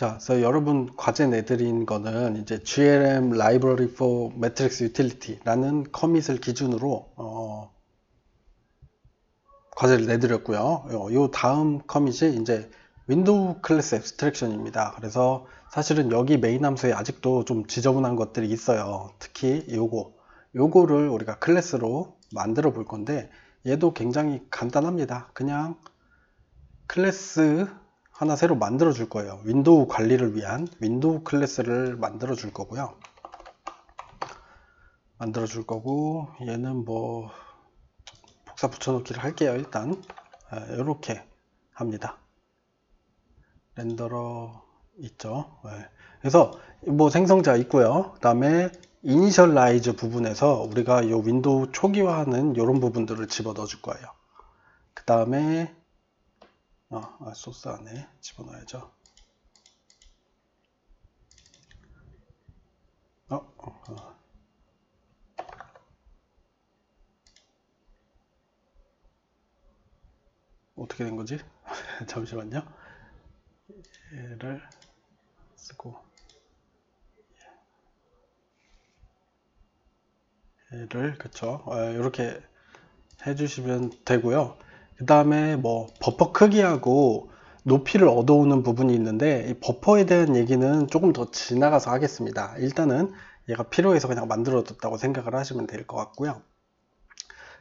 자, 그래서 여러분 과제 내드린 거는 이제 GLM Library for Matrix Utility라는 커밋을 기준으로 어, 과제를 내드렸고요. 요, 요 다음 커밋이 이제 윈도우 클래스 앱스트랙션입니다. 그래서 사실은 여기 메인 함수에 아직도 좀 지저분한 것들이 있어요. 특히 요거, 요거를 우리가 클래스로 만들어 볼 건데 얘도 굉장히 간단합니다. 그냥 클래스 하나 새로 만들어 줄 거예요. 윈도우 관리를 위한 윈도우 클래스를 만들어 줄 거고요. 만들어 줄 거고 얘는 뭐 복사 붙여넣기를 할게요. 일단 이렇게 합니다. 렌더러 있죠. 네. 그래서 뭐 생성자 있고요. 그 다음에 이니셜라이즈 부분에서 우리가 이 윈도우 초기화하는 이런 부분들을 집어 넣어 줄 거예요. 그 다음에 어, 아, 소스 안에 집어넣어야죠. 어, 어, 어. 어떻게 된 거지? 잠시만요. 얘를 쓰고 얘를 그쵸 이렇게 해주시면 되고요. 그 다음에 뭐 버퍼 크기하고 높이를 얻어오는 부분이 있는데 이 버퍼에 대한 얘기는 조금 더 지나가서 하겠습니다. 일단은 얘가 필요해서 그냥 만들어뒀다고 생각을 하시면 될 것 같고요.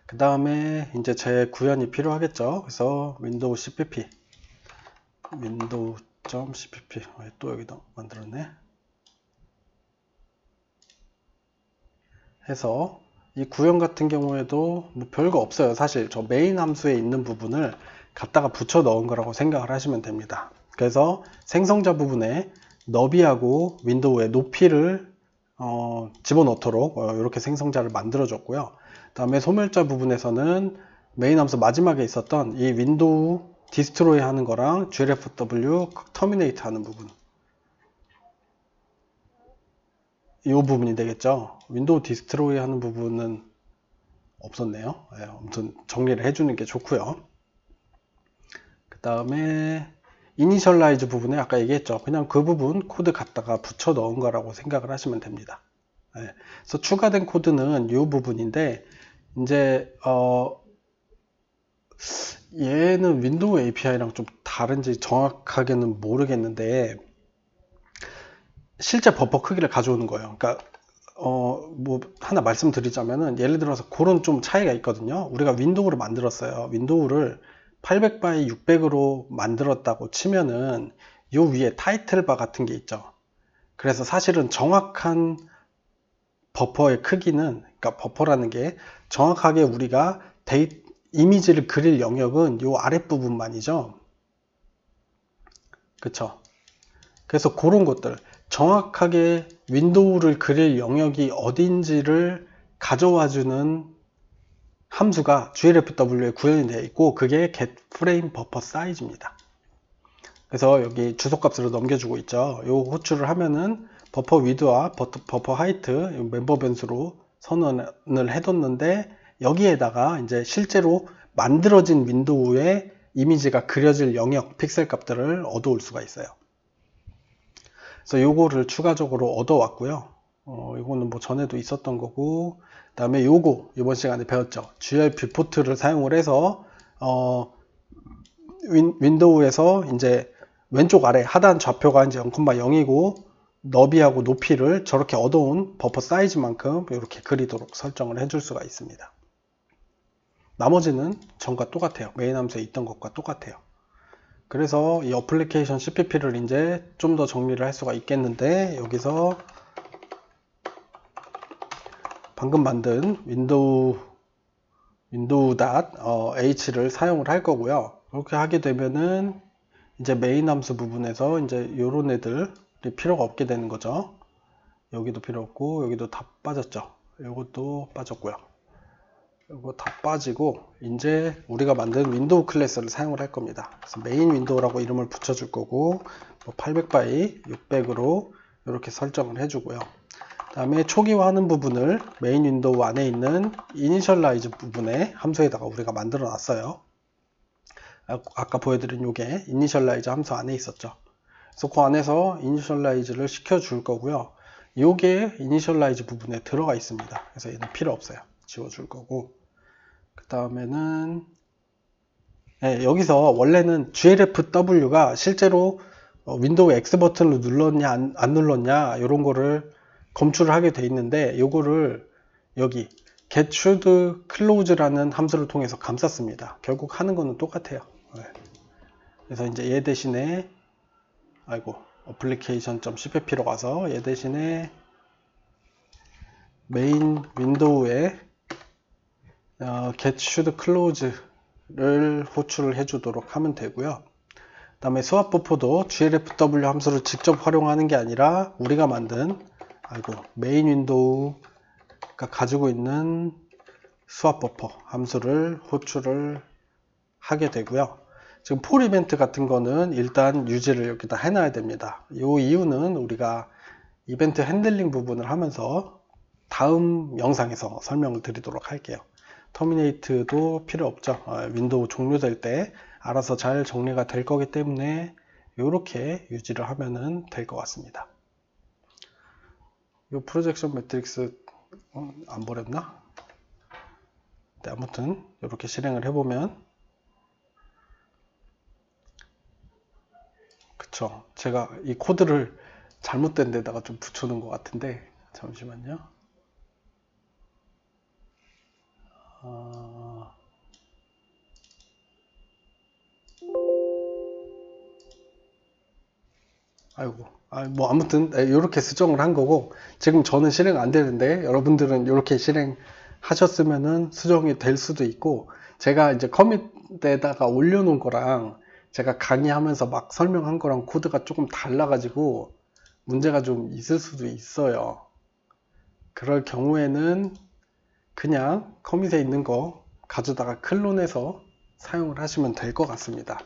그 다음에 이제 제 구현이 필요하겠죠. 그래서 윈도우 cpp 윈도우 .cpp 또 여기다 만들었네. 해서 이 구형 같은 경우에도 뭐 별거 없어요. 사실 저 메인 함수에 있는 부분을 갖다가 붙여 넣은 거라고 생각을 하시면 됩니다. 그래서 생성자 부분에 너비하고 윈도우의 높이를 어, 집어넣도록 어, 이렇게 생성자를 만들어 줬고요. 다음에 소멸자 부분에서는 메인 함수 마지막에 있었던 이 윈도우 디스트로이 하는 거랑 grfw 터미네이트 하는 부분 이 부분이 되겠죠. 윈도우 디스트로이 하는 부분은 없었네요. 네, 아무튼 정리를 해주는 게 좋고요. 그 다음에 이니셜라이즈 부분에 아까 얘기했죠. 그냥 그 부분 코드 갖다가 붙여 넣은 거라고 생각을 하시면 됩니다. 네, 그래서 추가된 코드는 이 부분인데 이제 어 얘는 윈도우 API랑 좀 다른지 정확하게는 모르겠는데 실제 버퍼 크기를 가져오는 거예요. 그러니까 어 뭐 하나 말씀드리자면은 예를 들어서 그런 좀 차이가 있거든요. 우리가 윈도우를 만들었어요. 윈도우를 800바이 600으로 만들었다고 치면은 요 위에 타이틀 바 같은 게 있죠. 그래서 사실은 정확한 버퍼의 크기는 그러니까 버퍼라는 게 정확하게 우리가 데이 이미지를 그릴 영역은 요 아랫부분만이죠. 그쵸? 그래서 그런 것들 정확하게 윈도우를 그릴 영역이 어딘지를 가져와주는 함수가 glfw에 구현이 되어 있고 그게 getFrame buffer size입니다. 그래서 여기 주소값으로 넘겨주고 있죠. 요 호출을 하면은 버퍼 위드와 버퍼 하이트 멤버 변수로 선언을 해뒀는데 여기에다가 이제 실제로 만들어진 윈도우의 이미지가 그려질 영역 픽셀 값들을 얻어올 수가 있어요. 그래서 요거를 추가적으로 얻어왔고요. 어, 이거는 뭐 전에도 있었던 거고, 그 다음에 요거 이번 시간에 배웠죠. GL 뷰포트를 사용을 해서 어, 윈, 윈도우에서 이제 왼쪽 아래 하단 좌표가 이제 0,0이고 너비하고 높이를 저렇게 얻어온 버퍼 사이즈만큼 이렇게 그리도록 설정을 해줄 수가 있습니다. 나머지는 전과 똑같아요. 메인 함수에 있던 것과 똑같아요. 그래서 이 어플리케이션 CPP를 이제 좀 더 정리를 할 수가 있겠는데 여기서 방금 만든 윈도우 윈도우 어, h를 사용을 할 거고요. 그렇게 하게 되면은 이제 메인 함수 부분에서 이제 요런 애들이 필요가 없게 되는 거죠. 여기도 필요 없고 여기도 다 빠졌죠. 이것도 빠졌고요. 이거 다 빠지고 이제 우리가 만든 윈도우 클래스를 사용을 할 겁니다. 그래서 메인 윈도우라고 이름을 붙여줄 거고 뭐 800바이 600으로 이렇게 설정을 해주고요. 다음에 초기화하는 부분을 메인 윈도우 안에 있는 이니셜라이즈 부분에 함수에다가 우리가 만들어 놨어요. 아까 보여드린 요게 이니셜라이즈 함수 안에 있었죠. 그래서 그 안에서 이니셜라이즈를 시켜줄 거고요. 요게 이니셜라이즈 부분에 들어가 있습니다. 그래서 얘는 필요 없어요. 지워줄 거고. 그 다음에는 네, 여기서 원래는 glfw가 실제로 어, 윈도우 X 버튼을 눌렀냐 안, 안 눌렀냐 이런 거를 검출을 하게 돼 있는데 요거를 여기 get should close라는 함수를 통해서 감쌌습니다. 결국 하는 거는 똑같아요. 네. 그래서 이제 얘 대신에 아이고 application.cpp로 가서 얘 대신에 메인 윈도우에 어, get should close를 호출을 해주도록 하면 되고요. 그 다음에 수압 버퍼도 glfw 함수를 직접 활용하는 게 아니라 우리가 만든 아이고 메인 윈도우가 가지고 있는 수압 버퍼 함수를 호출을 하게 되고요. 지금 폴 이벤트 같은 거는 일단 유지를 여기다 해놔야 됩니다. 이 이유는 우리가 이벤트 핸들링 부분을 하면서 다음 영상에서 설명을 드리도록 할게요. 터미네이트도 필요 없죠. 어, 윈도우 종료될 때 알아서 잘 정리가 될 거기 때문에 이렇게 유지를 하면 될것 같습니다. 이 프로젝션 매트릭스 어, 안 버렸나? 네, 아무튼 이렇게 실행을 해보면 그쵸 제가 이 코드를 잘못된 데다가 좀 붙여놓은 것 같은데 잠시만요 어... 아이고 아, 뭐 아무튼 이렇게 수정을 한 거고 지금 저는 실행 안 되는데 여러분들은 이렇게 실행하셨으면은 수정이 될 수도 있고 제가 이제 커밋에다가 올려놓은 거랑 제가 강의하면서 막 설명한 거랑 코드가 조금 달라가지고 문제가 좀 있을 수도 있어요. 그럴 경우에는 그냥 커밋에 있는 거 가져다가 클론해서 사용을 하시면 될 것 같습니다.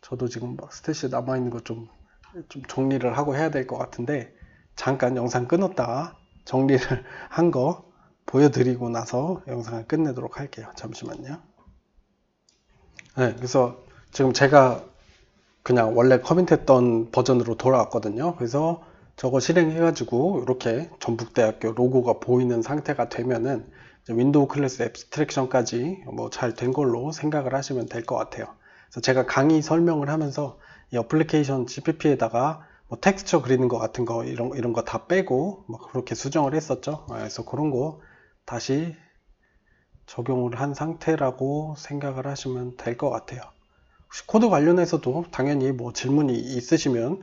저도 지금 막 스탯이 남아있는 거좀좀 정리를 하고 해야 될 것 같은데 잠깐 영상 끊었다가 정리를 한 거 보여드리고 나서 영상을 끝내도록 할게요. 잠시만요. 네, 그래서 지금 제가 그냥 원래 커밋했던 버전으로 돌아왔거든요. 그래서 저거 실행해가지고 이렇게 전북대학교 로고가 보이는 상태가 되면은 윈도우 클래스 앱스트랙션까지 뭐 잘 된 걸로 생각을 하시면 될 것 같아요. 그래서 제가 강의 설명을 하면서 이 어플리케이션 GPP에다가 뭐 텍스처 그리는 것 같은 거 이런 이런 거 다 빼고 막 그렇게 수정을 했었죠. 그래서 그런 거 다시 적용을 한 상태라고 생각을 하시면 될 것 같아요. 혹시 코드 관련해서도 당연히 뭐 질문이 있으시면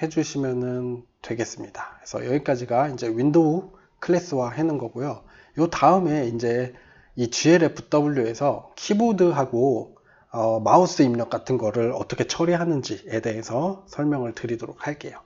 해주시면 되겠습니다. 그래서 여기까지가 이제 윈도우 클래스화 해놓은 거고요. 요 다음에 이제 이 GLFW에서 키보드하고 어, 마우스 입력 같은 거를 어떻게 처리하는지에 대해서 설명을 드리도록 할게요.